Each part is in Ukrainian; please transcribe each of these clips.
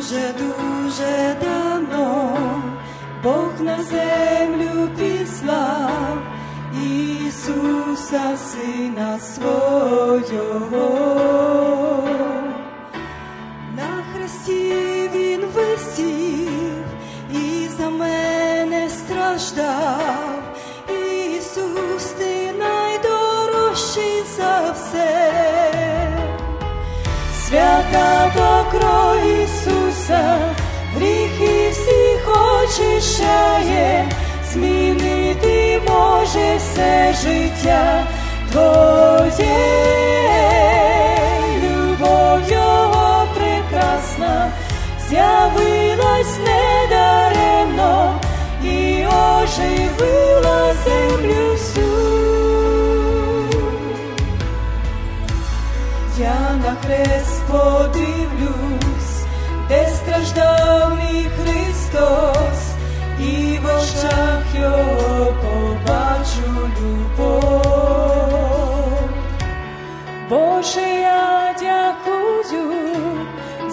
Дуже, дуже давно Бог на землю післав Ісуса Сина свого. На хресті Він висів і за мене страждав. Ісус, ти найдорожчий за все. Свята до кров Ісуса, гріхи всіх очищає, змінити може все життя Твоє, любов Його прекрасна, з'явилась недаремно і оживила землю всю. Я на хрест подивлюсь,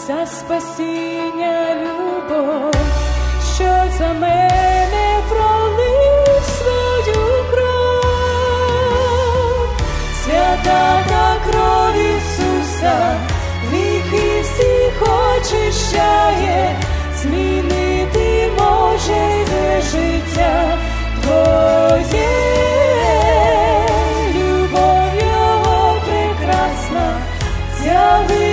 за спасіння любов, що за мене пролив свою кров. Свята та кров Ісуса, гріхи всіх очищає, змінити може це життя Твоє, любов Його прекрасна, з'явилась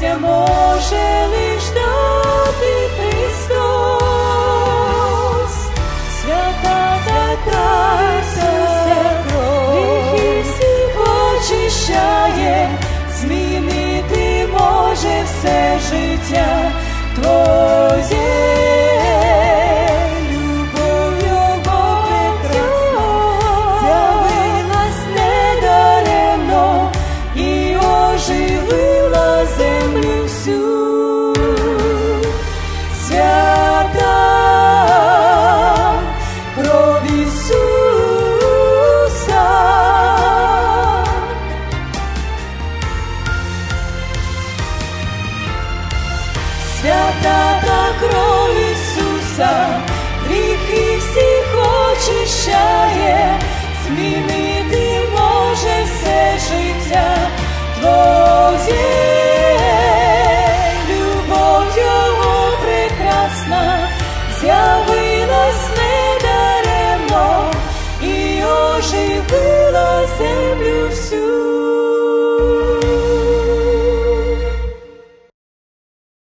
щастя може лиш дати Христос. Свята така гріхи всі очищає, змінити може все життя Твоє. свята та кров Ісуса, гріхи всіх очищає, змінити може все життя, Твоє. Любов Його прекрасна, з'явилась недаремно. І оживила землю всю.